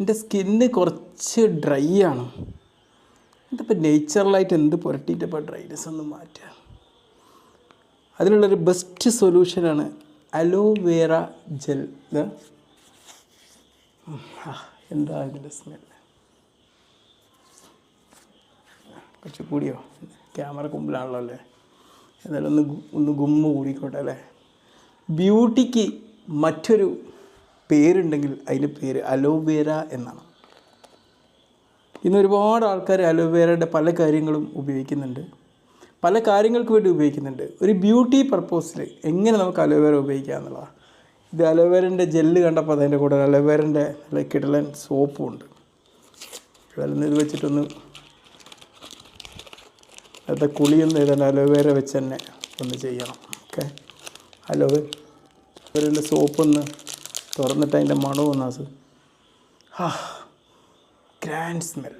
എന്റെ സ്കിന്ന് കുറച്ച് ഡ്രൈ ആണ്. ഇതിപ്പോൾ നേച്ചറലായിട്ട് എന്ത് പുരട്ടിയിട്ട് ഇപ്പോൾ ഡ്രൈനെസ് ഒന്ന് മാറ്റുക. അതിനുള്ളൊരു ബെസ്റ്റ് സൊല്യൂഷനാണ് അലോവേറ ജെൽ. എന്താ ഇതിന്റെ സ്മെൽ കുറച്ച് കൂടിയോ? ക്യാമറ കുമ്പിലാണല്ലോ അല്ലേ? എന്നാലും ഒന്ന് ഒന്ന് ഗുമ്മ കൂടിക്കോട്ടെ അല്ലേ? ബ്യൂട്ടിക്ക് മറ്റൊരു പേരുണ്ടെങ്കിൽ അതിന്റെ പേര് അലോവേര എന്നാണ്. ഇന്ന് ഒരുപാട് ആൾക്കാർ അലോവേരയുടെ പല കാര്യങ്ങളും ഉപയോഗിക്കുന്നുണ്ട്. പല കാര്യങ്ങൾക്ക് വേണ്ടി ഉപയോഗിക്കുന്നുണ്ട്. ഒരു ബ്യൂട്ടി പർപ്പസിൽ എങ്ങനെ നമുക്ക് അലോവേര ഉപയോഗിക്കുക എന്നുള്ളതാണ്. ഇത് അലോവേരന്റെ ജെല്ല് കണ്ടപ്പോൾ അതിന്റെ കൂടെ അലോവേരന്റെ കിടലൻ സോപ്പും ഉണ്ട്. അതിൽ ഇത് വെച്ചിട്ടൊന്ന് അത് കുളിയൊന്നും ഏതാണ്ട് അലോവേര വെച്ച് തന്നെ ഒന്ന് ചെയ്യണം. ഓക്കെ അലോവേരന്റെ സോപ്പൊന്ന് തുറന്നിട്ട് അതിന്റെ മണവും വന്നാസ് ആ ഗ്രാൻഡ് സ്മെൽ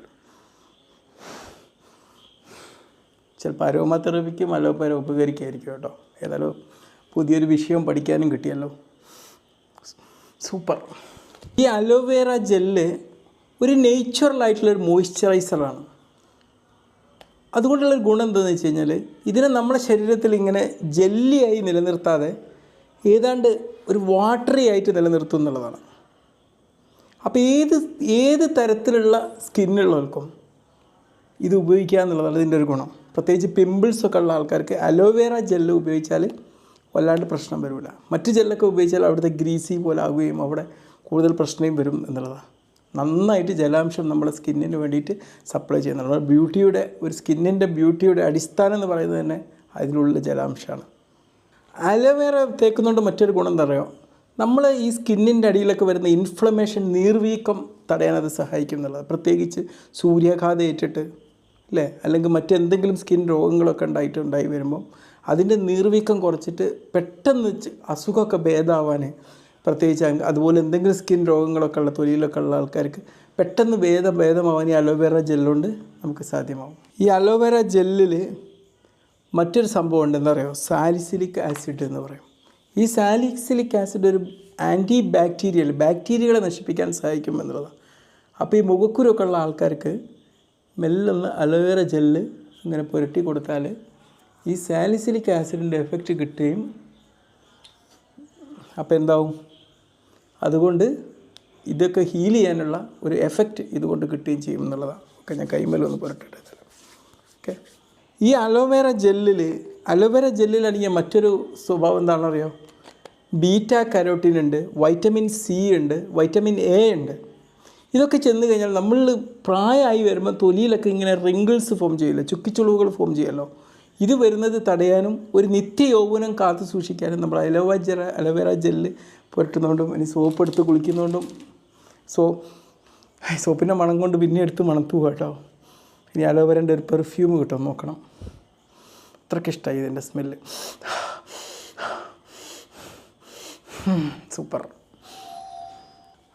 ചിലപ്പോൾ അരോമ തെറപ്പിക്കും അലോപ്പര ഉപകരിക്കായിരിക്കും കേട്ടോ. ഏതായാലും പുതിയൊരു വിഷയം പഠിക്കാനും കിട്ടിയല്ലോ. സൂപ്പർ. ഈ അലോവേറ ജെല്ല് ഒരു നേച്ചുറൽ ആയിട്ടുള്ളൊരു മോയ്സ്ചറൈസറാണ് അതുകൊണ്ടുള്ളൊരു ഗുണം എന്താണെന്ന് വെച്ച് കഴിഞ്ഞാൽ ഇതിനെ നമ്മുടെ ശരീരത്തിൽ ഇങ്ങനെ ജെല്ലിയായി നിലനിർത്താതെ ഏതാണ്ട് ഒരു വാട്ടറി ആയിട്ട് നിലനിർത്തും എന്നുള്ളതാണ്. അപ്പോൾ ഏത് ഏത് തരത്തിലുള്ള സ്കിന്നുള്ളവർക്കും ഇത് ഉപയോഗിക്കുക എന്നുള്ളതാണ് ഇതിന്റെ ഒരു ഗുണം. പ്രത്യേകിച്ച് പിമ്പിൾസ് ഒക്കെ ഉള്ള ആൾക്കാർക്ക് അലോവേറ ജെല്ല് ഉപയോഗിച്ചാൽ വല്ലാണ്ട് പ്രശ്നം വരില്ല മറ്റ് ജെല്ലൊക്കെ ഉപയോഗിച്ചാൽ അവിടുത്തെ ഗ്രീസി പോലെ ആവുകയും അവിടെ കൂടുതൽ പ്രശ്നം വരും എന്നുള്ളതാണ്. നന്നായിട്ട് ജലാംശം നമ്മുടെ സ്കിന്നിന് വേണ്ടിയിട്ട് സപ്ലൈ ചെയ്യുന്നുണ്ട് ബ്യൂട്ടിയുടെ ഒരു സ്കിന്നിന്റെ ബ്യൂട്ടിയുടെ അടിസ്ഥാനം എന്ന് പറയുന്നത് തന്നെ അതിലുള്ള ജലാംശമാണ്. അലോവേറ തേക്കുന്നതുകൊണ്ട് മറ്റൊരു ഗുണം എന്താ പറയുക നമ്മൾ ഈ സ്കിന്നിന്റെ അടിയിലൊക്കെ വരുന്ന ഇൻഫ്ലമേഷൻ നീർവീക്കം തടയാൻ അത് സഹായിക്കും എന്നുള്ളത് പ്രത്യേകിച്ച് സൂര്യാഘാതം ഏറ്റിട്ട് അല്ലേ അല്ലെങ്കിൽ മറ്റെന്തെങ്കിലും സ്കിൻ രോഗങ്ങളൊക്കെ ഉണ്ടായിട്ട് ഉണ്ടായി വരുമ്പോൾ അതിന്റെ നീർവീക്കം കുറച്ചിട്ട് പെട്ടെന്ന് അസുഖമൊക്കെ ഭേദമാവാൻ പ്രത്യേകിച്ച് അതുപോലെ എന്തെങ്കിലും സ്കിൻ രോഗങ്ങളൊക്കെ ഉള്ള തൊലിയിലൊക്കെ ഉള്ള ആൾക്കാർക്ക് പെട്ടെന്ന് ഭേദം ഭേദമാവാൻ ഈ അലോവേറ ജെല്ലുകൊണ്ട് നമുക്ക് സാധ്യമാവും. ഈ അലോവേറ ജെല്ലിൽ മറ്റൊരു സംഭവം ഉണ്ടെന്ന് പറയുമോ സാലിസിലിക് ആസിഡ് എന്ന് പറയും. ഈ സാലിസിലിക് ആസിഡ് ഒരു ആന്റി ബാക്ടീരിയൽ ബാക്ടീരിയകളെ നശിപ്പിക്കാൻ സഹായിക്കും എന്നുള്ളതാണ്. അപ്പോൾ ഈ മുഖക്കുരൊക്കെ ഉള്ള ആൾക്കാർക്ക് മെല്ലൊന്ന് അലോവേറ ജെല്ല് ഇങ്ങനെ പുരട്ടി കൊടുത്താൽ ഈ സാലിസിലിക് ആസിഡിന്റെ എഫക്റ്റ് കിട്ടുകയും അപ്പോൾ എന്താവും? അതുകൊണ്ട് ഇതൊക്കെ ഹീൽ ചെയ്യാനുള്ള ഒരു എഫക്റ്റ് ഇതുകൊണ്ട് കിട്ടുകയും ചെയ്യും എന്നുള്ളതാണ്. ഓക്കെ ഞാൻ കൈമേലൊന്ന് പുരട്ടിട്ട് ഓക്കെ? ഈ അലോവേര ജെല്ലിൽ അലോവേര ജെല്ലിൽ അടങ്ങിയ മറ്റൊരു സ്വഭാവം എന്താണെന്ന് അറിയോ ബീറ്റ കരോട്ടീൻ ഉണ്ട് വൈറ്റമിൻ സി ഉണ്ട് വൈറ്റമിൻ എ ഉണ്ട്. ഇതൊക്കെ ചെന്ന് കഴിഞ്ഞാൽ നമ്മൾ പ്രായമായി വരുമ്പോൾ തൊലിയിലൊക്കെ ഇങ്ങനെ റിങ്കിൾസ് ഫോം ചെയ്യില്ല ചുക്കിച്ചുളിവുകൾ ഫോം ചെയ്യല്ലോ. ഇത് വരുന്നത് തടയാനും ഒരു നിത്യ യൗവനം കാത്തു സൂക്ഷിക്കാനും നമ്മൾ അലോവ ജെറ അലോവേറ ജെല്ല് പുരട്ടുന്നതുകൊണ്ടും ഇനി സോപ്പ് എടുത്ത് കുളിക്കുന്നതുകൊണ്ടും സോ സോപ്പിന്റെ മണം കൊണ്ട് പിന്നെ എടുത്ത് മണത്തു കേട്ടോ. ഇനി അലോവേരന്റെ ഒരു പെർഫ്യൂം കിട്ടും നോക്കണം. അത്രയ്ക്ക് ഇഷ്ടമായി ഇതിന്റെ സ്മെല്ല് സൂപ്പർ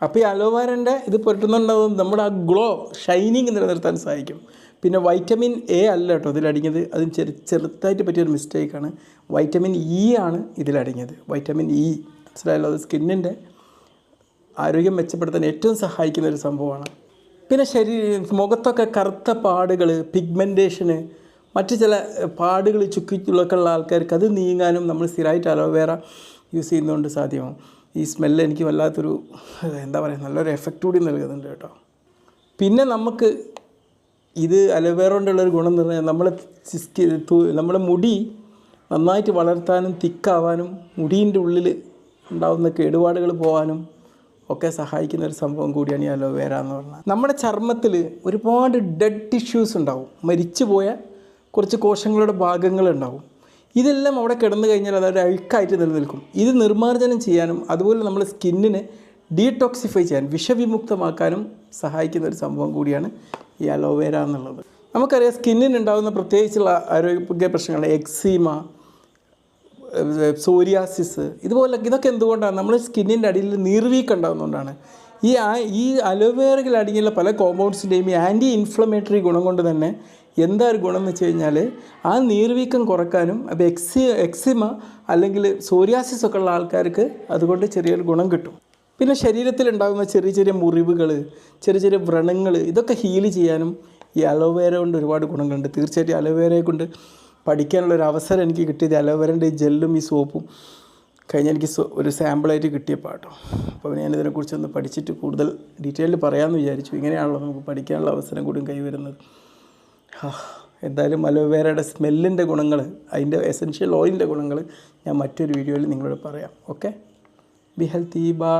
അപ്പോൾ ഈ അലോവേരന്റെ ഇത് പുരട്ടുന്നുണ്ടാവും നമ്മുടെ ആ ഗ്ലോ ഷൈനിങ് നിലനിർത്താൻ സഹായിക്കും. പിന്നെ വൈറ്റമിൻ എ അല്ല കേട്ടോ ഇതിലടങ്ങിയത് അത് ചെറു ചെറുതായിട്ട് പറ്റിയൊരു മിസ്റ്റേക്കാണ് വൈറ്റമിൻ ഇ ആണ് ഇതിലടങ്ങിയത് വൈറ്റമിൻ ഇ മനസ്സിലായല്ലോ? അത് സ്കിന്നിന്റെ ആരോഗ്യം മെച്ചപ്പെടുത്താൻ ഏറ്റവും സഹായിക്കുന്ന ഒരു സംഭവമാണ്. പിന്നെ ശരീരം മുഖത്തൊക്കെ കറുത്ത പാടുകൾ പിഗ്മെന്റേഷന് മറ്റു ചില പാടുകൾ ചുക്കിച്ചുള്ളൊക്കെ ആൾക്കാർക്ക് അത് നീങ്ങാനും നമ്മൾ സ്ഥിരമായിട്ട് അലോവേറ യൂസ് ചെയ്യുന്നതുകൊണ്ട് സാധ്യമാവും. ഈ സ്മെല്ല് എനിക്ക് വല്ലാത്തൊരു എന്താ പറയുക നല്ലൊരു എഫക്റ്റ് കൂടി നൽകുന്നുണ്ട് കേട്ടോ. പിന്നെ നമുക്ക് ഇത് അലോവേറ കൊണ്ടുള്ളൊരു ഗുണം എന്ന് പറഞ്ഞാൽ നമ്മളെ നമ്മുടെ മുടി നന്നായിട്ട് വളർത്താനും തിക്കാവാനും മുടീന്റെ ഉള്ളിൽ ഉണ്ടാകുന്ന കേടുപാടുകൾ പോകാനും ഒക്കെ സഹായിക്കുന്ന ഒരു സംഭവം കൂടിയാണ് ഈ അലോവേര എന്ന് പറഞ്ഞാൽ. നമ്മുടെ ചർമ്മത്തിൽ ഒരുപാട് ഡെഡ് ടിഷ്യൂസ് ഉണ്ടാവും. മരിച്ചു പോയ കുറച്ച് കോശങ്ങളുടെ ഭാഗങ്ങളുണ്ടാവും. ഇതെല്ലാം അവിടെ കിടന്നു കഴിഞ്ഞാൽ അതൊരു അഴുക്കായിട്ട് നിലനിൽക്കും. ഇത് നിർമ്മാർജനം ചെയ്യാനും അതുപോലെ നമ്മുടെ സ്കിന്നിനെ ഡീടോക്സിഫൈ ചെയ്യാൻ വിഷവിമുക്തമാക്കാനും സഹായിക്കുന്ന ഒരു സംഭവം കൂടിയാണ് ഈ അലോവേര എന്നുള്ളത്. നമുക്കറിയാം സ്കിന്നിനുണ്ടാകുന്ന പ്രത്യേകിച്ചുള്ള ആരോഗ്യ പ്രശ്നങ്ങൾ എക്സീമ സോരിയാസിസ് ഇതുപോലെ ഇതൊക്കെ എന്തുകൊണ്ടാണ്? നമ്മൾ സ്കിന്നിന്റെ അടിയിൽ നീർവീക്കം ഉണ്ടാകുന്നതുകൊണ്ടാണ് ഈ ഈ അലോവേറയിൽ അടങ്ങിയുള്ള പല കോമ്പൗണ്ട്സിന്റെയും ഈ ആന്റി ഇൻഫ്ലമേറ്ററി ഗുണം കൊണ്ട് തന്നെ എന്താ ഒരു ഗുണം എന്ന് വെച്ച് കഴിഞ്ഞാൽ ആ നീർവീക്കം കുറക്കാനും അപ്പോൾ എക്സി എക്സിമ അല്ലെങ്കിൽ സോറിയാസിസ് ഒക്കെ ഉള്ള ആൾക്കാർക്ക് അതുകൊണ്ട് ചെറിയൊരു ഗുണം കിട്ടും. പിന്നെ ശരീരത്തിൽ ഉണ്ടാകുന്ന ചെറിയ ചെറിയ മുറിവുകൾ ചെറിയ ചെറിയ വ്രണങ്ങൾ ഇതൊക്കെ ഹീൽ ചെയ്യാനും ഈ അലോവേര കൊണ്ട് ഒരുപാട് ഗുണങ്ങളുണ്ട്. തീർച്ചയായിട്ടും അലോവേരയെ കൊണ്ട് പഠിക്കാനുള്ള ഒരു അവസരം എനിക്ക് കിട്ടിയത് അലോവേരന്റെ ജെല്ലും ഈ സോപ്പും കഴിഞ്ഞ എനിക്ക് ഒരു സാമ്പിളായിട്ട് കിട്ടിയപ്പോൾ കേട്ടോ. അപ്പോൾ ഞാനിതിനെക്കുറിച്ചൊന്ന് പഠിച്ചിട്ട് കൂടുതൽ ഡീറ്റെയിൽഡ് പറയാമെന്ന് വിചാരിച്ചു. ഇങ്ങനെയാണല്ലോ നമുക്ക് പഠിക്കാനുള്ള അവസരം കൂടി കൈവരുന്നത് എന്തായാലും അലോവേരയുടെ സ്മെല്ലിന്റെ ഗുണങ്ങൾ അതിന്റെ എസൻഷ്യൽ ഓയിലിന്റെ ഗുണങ്ങൾ ഞാൻ മറ്റൊരു വീഡിയോയിൽ നിങ്ങളോട് പറയാം. Okay be healthy by